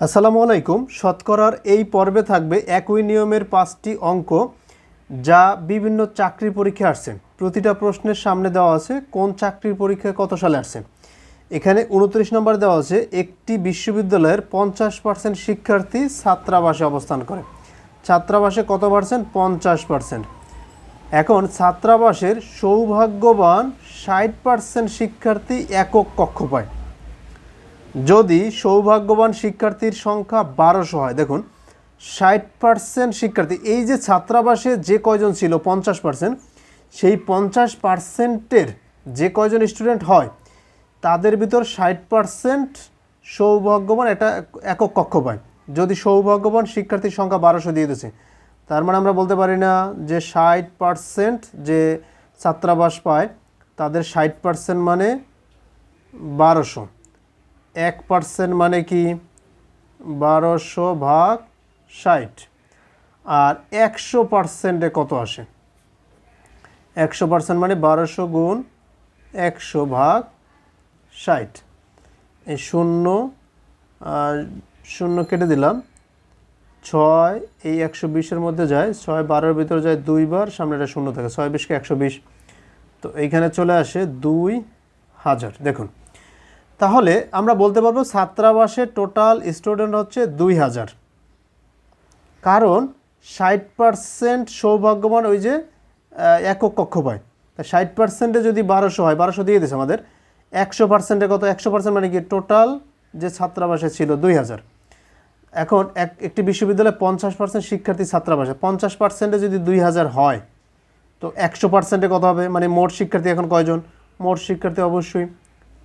আসসালামু আলাইকুম। শতকরার এই পর্বে থাকবে একই নিয়মের পাঁচটি অঙ্ক যা বিভিন্ন চাকরি পরীক্ষায় আসছে। প্রতিটা প্রশ্নের সামনে দেওয়া আছে কোন চাকরির পরীক্ষায় কত সালে আসছে। এখানে উনত্রিশ নম্বর দেওয়া আছে, একটি বিশ্ববিদ্যালয়ের পঞ্চাশ পার্সেন্ট শিক্ষার্থী ছাত্রাবাসে অবস্থান করে। ছাত্রাবাসে কত পার্সেন্ট পঞ্চাশ পার্সেন্ট এখন ছাত্রাবাসের সৌভাগ্যবান ষাট পার্সেন্ট শিক্ষার্থী একক কক্ষ পায়। যদি সৌভাগ্যবান শিক্ষার্থীর সংখ্যা বারোশো হয়, দেখুন, ষাট পার্সেন্ট শিক্ষার্থী, এই যে ছাত্রাবাসে যে কয়জন ছিল, পঞ্চাশ পার্সেন্ট সেই পঞ্চাশ পার্সেন্টের যে কয়জন স্টুডেন্ট হয়, তাদের ভিতর ষাট পার্সেন্ট সৌভাগ্যবান একটা একক কক্ষ পায়। যদি সৌভাগ্যবান শিক্ষার্থীর সংখ্যা বারোশো দিয়ে দিয়েছে তার মানে আমরা বলতে পারি না যে ষাট পার্সেন্ট যে ছাত্রাবাস পায়, তাদের ষাট পার্সেন্ট মানে বারোশো। এক পার্সেন্ট মানে কি? বারোশো ভাগ ষাট। আর একশো পার্সেন্টে কত আসে? একশো পার্সেন্ট মানে বারোশো গুণ একশো ভাগ ষাট। এই শূন্য শূন্য কেটে দিলাম। ছয়, এই একশো বিশের মধ্যে যায়। ছয় বারোর ভিতরে যায় দুইবার সামনে একটা শূন্য থাকে। ছয় বিশকে একশো বিশ। তো এইখানে চলে আসে দুই হাজার। দেখুন। তাহলে আমরা বলতে পারব ছাত্রাবাসে টোটাল স্টুডেন্ট হচ্ছে দুই হাজার। কারণ ষাট পার্সেন্ট সৌভাগ্যবান ওই যে একক কক্ষ পায় তা ষাট পার্সেন্টে যদি বারোশো হয়, বারোশো দিয়ে দিয়েছে আমাদের, একশো পার্সেন্টে কত? একশো পার্সেন্ট মানে কি? টোটাল যে ছাত্রাবাসে ছিল দুই হাজার। এখন এক, একটি বিশ্ববিদ্যালয়ে পঞ্চাশ পার্সেন্ট শিক্ষার্থী ছাত্রাবাসে। পঞ্চাশ পার্সেন্টে যদি দুই হাজার হয়, তো একশো পার্সেন্টে কত হবে? মানে মোট শিক্ষার্থী এখন কয়জন? মোট শিক্ষার্থী অবশ্যই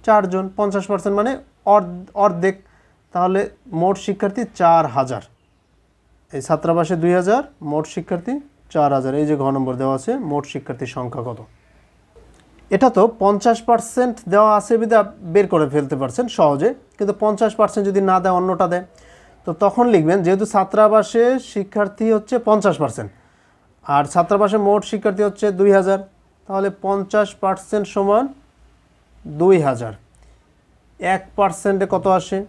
চারজন, পঞ্চাশ পার্সেন্ট মানে অর্ধ- অর্ধেক। তাহলে মোট শিক্ষার্থী চার হাজার। এই ছাত্রাবাসে দুই হাজার, মোট শিক্ষার্থী চার হাজার। এই যে ঘ নম্বর দেওয়া আছে, মোট শিক্ষার্থীর সংখ্যা কত? এটা তো পঞ্চাশ পার্সেন্ট দেওয়া আছে বিধা বের করে ফেলতে পারছেন সহজে, কিন্তু পঞ্চাশ পার্সেন্ট যদি না দেয়, অন্যটা দেয়। তো তখন লিখবেন, যেহেতু ছাত্রাবাসে শিক্ষার্থী হচ্ছে পঞ্চাশ পার্সেন্ট আর ছাত্রাবাসে মোট শিক্ষার্থী হচ্ছে দুই হাজার, তাহলে পঞ্চাশ পার্সেন্ট সমান দুই হাজার। এক পার্সেন্টে কত আসে?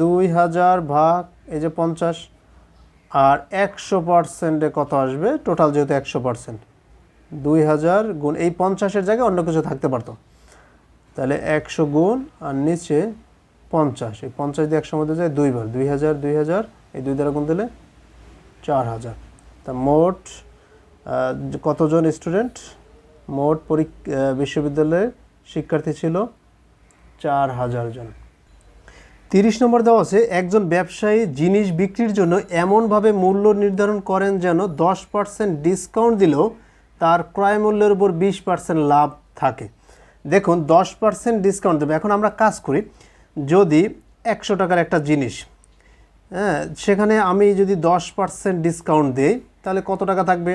দুই হাজার ভাগ, এই যে পঞ্চাশ, আর একশো পার্সেন্টে কত আসবে? টোটাল যেহেতু একশো পার্সেন্ট। দুই হাজার গুণ, এই পঞ্চাশের জায়গায় অন্য কিছু থাকতে পারতো। তাহলে একশো গুণ, আর নিচে পঞ্চাশ। এই পঞ্চাশ দিয়ে একশো মধ্যে যায় দুইবার। দুই হাজার দুই হাজার, এই দুই দ্বারা গুণ দিলে চার হাজার। তা মোট কতজন স্টুডেন্ট? মোট পরীক্ষা বিশ্ববিদ্যালয়ের শিক্ষার্থী ছিল চার হাজার জন। তিরিশ নম্বর দেওয়া আছে একজন ব্যবসায়ী জিনিস বিক্রির জন্য এমনভাবে মূল্য নির্ধারণ করেন যেন দশ পার্সেন্ট ডিসকাউন্ট দিলেও তার ক্রয় মূল্যের উপর বিশ পার্সেন্ট লাভ থাকে। দেখুন, দশ পার্সেন্ট ডিসকাউন্ট দেবে। এখন আমরা কাজ করি, যদি একশো টাকার একটা জিনিস হ্যাঁ সেখানে আমি যদি দশ পার্সেন্ট ডিসকাউন্ট দিই, তাহলে কত টাকা থাকবে?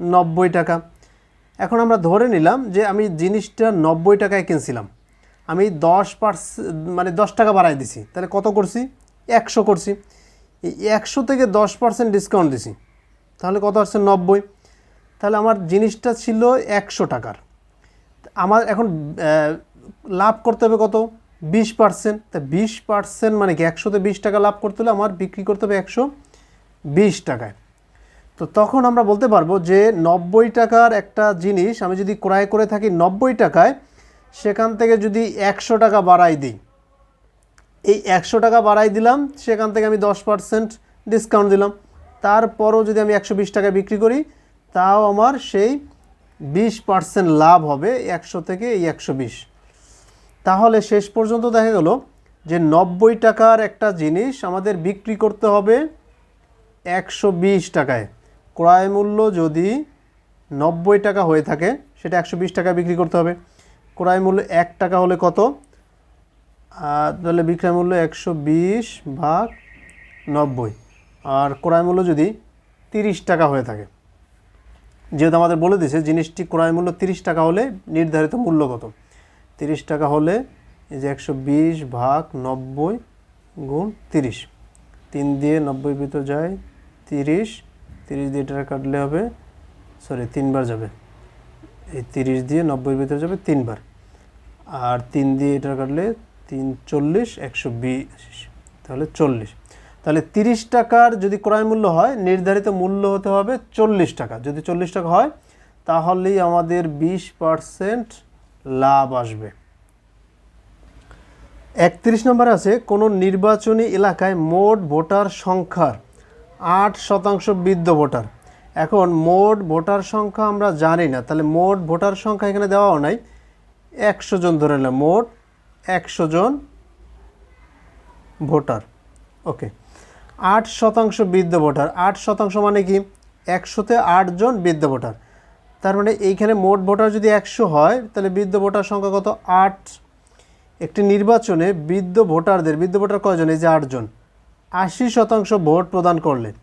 নব্বই টাকা। এখন আমরা ধরে নিলাম যে আমি জিনিসটা নব্বই টাকায় কিনছিলাম। আমি দশ পার্সেন্ট মানে দশ টাকা বাড়াই দিছি। তাহলে কত করছি? একশো করছি। এই একশো থেকে দশ পার্সেন্ট ডিসকাউন্ট দিছি। তাহলে কত আসছে? নব্বই। তাহলে আমার জিনিসটা ছিল একশো টাকার। আমার এখন লাভ করতে হবে কত? বিশ পার্সেন্ট। তা বিশ পার্সেন্ট মানে কি? একশোতে বিশ টাকা লাভ করতে হলে আমার বিক্রি করতে হবে একশো বিশ টাকায়। তো তখন আমরা বলতে পারব যে নব্বই টাকার একটা জিনিস আমি যদি ক্রয় করে থাকি নব্বই টাকায়, সেখান থেকে যদি একশো টাকা বাড়াই দিই। এই একশো টাকা বাড়াই দিলাম, সেখান থেকে আমি দশ পার্সেন্ট ডিসকাউন্ট দিলাম। তারপরও যদি আমি একশো বিশ টাকায় বিক্রি করি, তাও আমার সেই বিশ পার্সেন্ট লাভ হবে একশো থেকে এই একশো বিশ। তাহলে শেষ পর্যন্ত দেখা গেল যে নব্বই টাকার একটা জিনিস আমাদের বিক্রি করতে হবে একশো বিশ টাকায়। ক্রয় মূল্য যদি নব্বই টাকা হয়ে থাকে, সেটা একশো টাকায় বিক্রি করতে হবে। ক্রয় মূল্য এক টাকা হলে কত? তাহলে বিক্রয় মূল্য একশো বিশ ভাগ নব্বই। আর ক্রয় মূল্য যদি তিরিশ টাকা হয়ে থাকে। যেহেতু আমাদের বলে দিয়েছে, জিনিসটি ক্রয় মূল্য তিরিশ টাকা হলে নির্ধারিত মূল্য কত? তিরিশ টাকা হলে এই যে একশো বিশ ভাগ নব্বই গুণ তিরিশ। তিন দিয়ে নব্বই ভিতর যায় তিরিশ। তিরিশ দিয়ে টাকা কাটলে হবে সরি তিনবার যাবে। এই তিরিশ দিয়ে নব্বই ভিতরে যাবে তিনবার। আর তিন দিয়ে এটা কাটলে তিন চল্লিশ, একশো বিশ, তাহলে চল্লিশ। তাহলে তিরিশ টাকার যদি ক্রয় মূল্য হয়, নির্ধারিত মূল্য হতে হবে চল্লিশ টাকা। যদি চল্লিশ টাকা হয়, তাহলেই আমাদের বিশ পার্সেন্ট লাভ আসবে। একত্রিশ নম্বর আছে, কোনো নির্বাচনী এলাকায় মোট ভোটার সংখ্যার আট শতাংশ বৃদ্ধ ভোটার। এখন মোট ভোটার সংখ্যা আমরা জানি না, তাহলে মোট ভোটার সংখ্যা এখানে দেওয়াও নাই। একশো জন ধরে নিলাম, মোট একশো জন ভোটার। ওকে, আট শতাংশ বৃদ্ধ ভোটার। আট শতাংশ মানে কি? একশোতে আটজন বৃদ্ধ ভোটার। তার মানে এইখানে মোট ভোটার যদি একশো হয়, তাহলে বৃদ্ধ ভোটার সংখ্যা কত? আট। একটি নির্বাচনে বৃদ্ধ ভোটারদের, বৃদ্ধ ভোটার কয়জন? এই যে আটজন আশি শতাংশ ভোট প্রদান করলেন।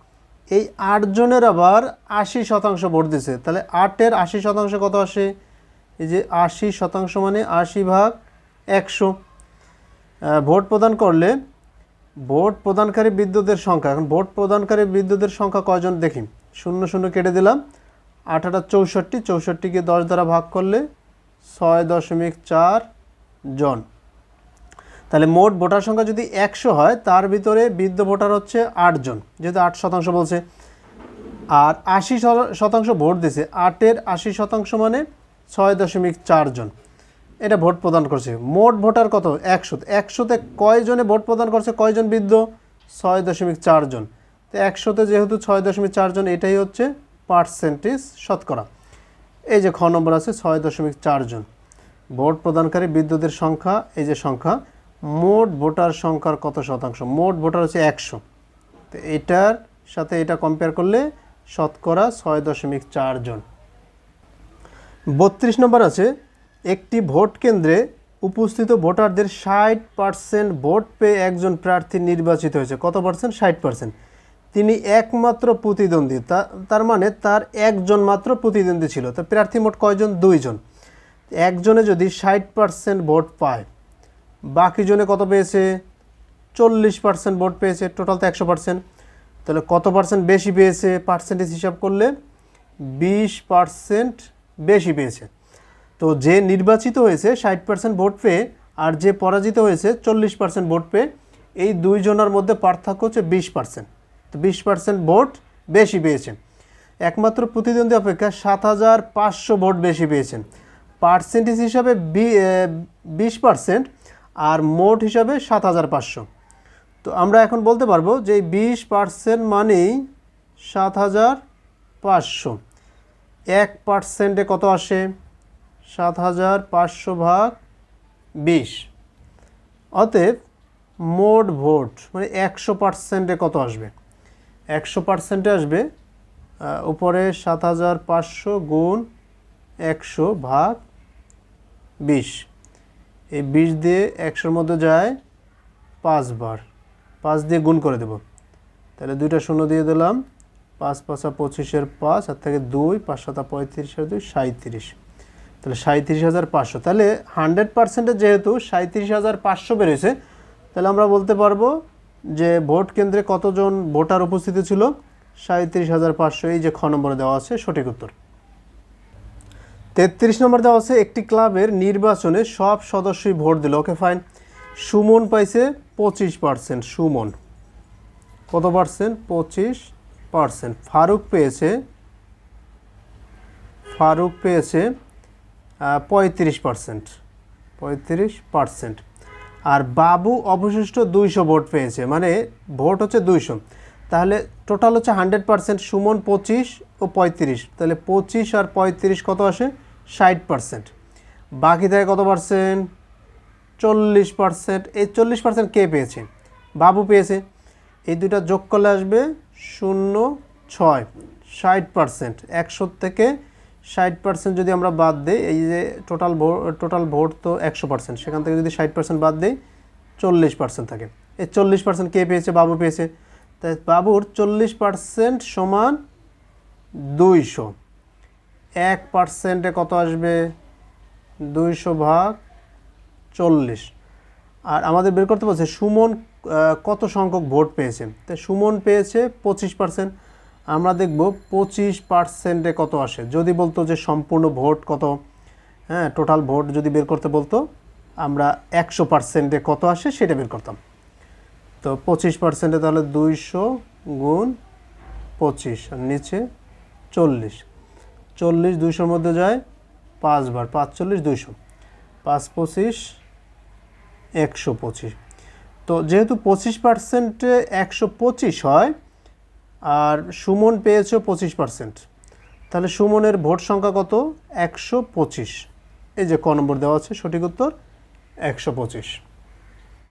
এই আটজনের আবার আশি শতাংশ ভোট দিছে। তাহলে আটের আশি শতাংশ কত আসে? এই যে আশি শতাংশ মানে আশি ভাগ একশো। ভোট প্রদান করলে ভোট প্রদানকারী বিদ্যুতের সংখ্যা, এখন ভোট প্রদানকারী বিদ্যুতের সংখ্যা কয়জন? দেখি, শূন্য শূন্য কেটে দিলাম। আঠাটা চৌষট্টি, চৌষট্টিকে দশ দ্বারা ভাগ করলে ছয় দশমিক চার জন। তাহলে মোট ভোটার সংখ্যা যদি একশো হয়, তার ভিতরে বৃদ্ধ ভোটার হচ্ছে আটজন। যেহেতু আট শতাংশ বলছে, আর আশি শতাংশ ভোট দিছে, আটের আশি শতাংশ মানে ছয় দশমিক চারজন এটা ভোট প্রদান করছে। মোট ভোটার কত? একশো। একশোতে কয়জনে ভোট প্রদান করছে? কয়জন বৃদ্ধ? ছয় দশমিক চারজন তো একশোতে যেহেতু ছয় দশমিক চারজন এটাই হচ্ছে পার্সেন্টেজ শতকরা। এই যে খ নম্বর আছে, ছয় দশমিক চারজন ভোট প্রদানকারী বিদ্যুতের সংখ্যা, এই যে সংখ্যা মোট ভোটার সংখ্যার কত শতাংশ? মোট ভোটার হচ্ছে একশো। তো এটার সাথে এটা কম্পেয়ার করলে শতকরা ছয় দশমিক চারজন বত্রিশ নম্বর আছে, একটি ভোট কেন্দ্রে উপস্থিত ভোটারদের ষাট পার্সেন্ট ভোট পেয়ে একজন প্রার্থী নির্বাচিত হয়েছে। কত পার্সেন্ট ষাট পার্সেন্ট তিনি একমাত্র প্রতিদ্বন্দ্বী। তার মানে তার একজন মাত্র প্রতিদ্বন্দ্বী ছিল। তো প্রার্থী মোট কয়জন? দুইজন। একজনে যদি ষাট পার্সেন্ট ভোট পায় বাকি জনে কত পেয়েছে? চল্লিশ পার্সেন্ট ভোট পেয়েছে টোটাল তো একশো পার্সেন্ট তাহলে কত পার্সেন্ট বেশি পেয়েছে? পার্সেন্টেজ হিসাব করলে বিশ পার্সেন্ট বেশি পেয়েছে। তো যে নির্বাচিত হয়েছে, ষাট পার্সেন্ট ভোট পেয়ে, আর যে পরাজিত হয়েছে, চল্লিশ পার্সেন্ট ভোট পেয়ে, এই দুইজনের মধ্যে পার্থক্য হচ্ছে বিশ পার্সেন্ট তো বিশ পার্সেন্ট ভোট বেশি পেয়েছে। একমাত্র প্রতিদ্বন্দ্বী অপেক্ষা সাত হাজার পাঁচশো ভোট বেশি পেয়েছেন পার্সেন্টেজ হিসাবে বিশ পার্সেন্ট আর মোট হিসাবে সাত হাজার পাঁচশো। তো আমরা এখন বলতে পারব যে বিশ পার্সেন্ট মানেই সাত হাজার পাঁচশো। এক পার্সেন্টে কত আসে? সাত হাজার পাঁচশো ভাগ বিশ। অতএব মোট ভোট মানে একশো পার্সেন্টে কত আসবে? একশো পার্সেন্টে আসবে উপরে সাত হাজার পাঁচশো গুণ একশো ভাগ বিশ। এই বিশ দিয়ে একশোর মধ্যে যায় পাঁচবার পাঁচ দিয়ে গুণ করে দেব। তাহলে দুইটা শূন্য দিয়ে দিলাম। পাঁচ পাঁচা পঁচিশের পাঁচ, আর থেকে দুই, পাঁচ সাতা পঁয়ত্রিশের দুই সাঁত্রিশ তাহলে সাঁত্রিশ হাজার পাঁচশো। তাহলে হান্ড্রেড পার্সেন্টে যেহেতু সাঁত্রিশ হাজার পাঁচশো বেড়েছে তাহলে আমরা বলতে পারব যে ভোট কেন্দ্রে কতজন ভোটার উপস্থিত ছিল? সাঁত্রিশ হাজার পাঁচশো, এই যে খ নম্বরে দেওয়া আছে, সঠিক উত্তর। তেত্রিশ নম্বর দেওয়া আছে, একটি ক্লাবের নির্বাচনে সব সদস্যই ভোট দিল। ওকে ফাইন সুমন পাইছে পঁচিশ পার্সেন্ট সুমন। কত পার্সেন্ট পঁচিশ পার্সেন্ট ফারুক পেয়েছে ফারুক পেয়েছে পঁয়ত্রিশ পার্সেন্ট পঁয়ত্রিশ পার্সেন্ট আর বাবু অবশিষ্ট দুইশো ভোট পেয়েছে মানে ভোট হচ্ছে দুইশো। তাহলে টোটাল হচ্ছে হান্ড্রেড পার্সেন্ট সুমন পঁচিশ ও পঁয়ত্রিশ। তাহলে পঁচিশ আর পঁয়ত্রিশ কত আসে? ষাট পার্সেন্ট বাকি থাকে কত পার্সেন্ট চল্লিশ পার্সেন্ট এই চল্লিশ পার্সেন্ট কে পেয়েছে? বাবু পেয়েছে। এই দুটা যোগ করলে আসবে শূন্য ছয়। ষাট পার্সেন্ট একশো থেকে ষাট পার্সেন্ট যদি আমরা বাদ দিই, এই যে টোটাল ভোট টোটাল ভোট তো একশো পার্সেন্ট সেখান থেকে যদি ষাট পার্সেন্ট বাদ দিই, চল্লিশ পার্সেন্ট থাকে। এই চল্লিশ পার্সেন্ট কে পেয়েছে? বাবু পেয়েছে। তাই বাবুর চল্লিশ পার্সেন্ট সমান দুইশো। এক পার্সেন্টে কত আসবে? দুইশো ভাগ চল্লিশ। আর আমাদের বের করতে বলছে, সুমন কত সংখ্যক ভোট পেয়েছে? তো সুমন পেয়েছে পঁচিশ পার্সেন্ট। আমরা দেখব পঁচিশ পার্সেন্টে কত আসে। যদি বলতো যে সম্পূর্ণ ভোট কত হ্যাঁ টোটাল ভোট যদি বের করতে বলতো, আমরা একশো পার্সেন্টে কত আসে সেটা বের করতাম। তো পঁচিশ পার্সেন্টে তাহলে দুইশো গুণ পঁচিশ, আর নিচে চল্লিশ। চল্লিশ দুইশোর মধ্যে যায় পাঁচবার পাঁচ চল্লিশ দুইশো। পাঁচ পঁচিশ, একশো পঁচিশ। তো যেহেতু পঁচিশ পার্সেন্টে একশো পঁচিশ হয়, আর সুমন পেয়েছে পঁচিশ পার্সেন্ট, তাহলে সুমনের ভোট সংখ্যা কত? একশো পঁচিশ। এই যে ক নম্বর দেওয়া আছে, সঠিক উত্তর, একশো পঁচিশ।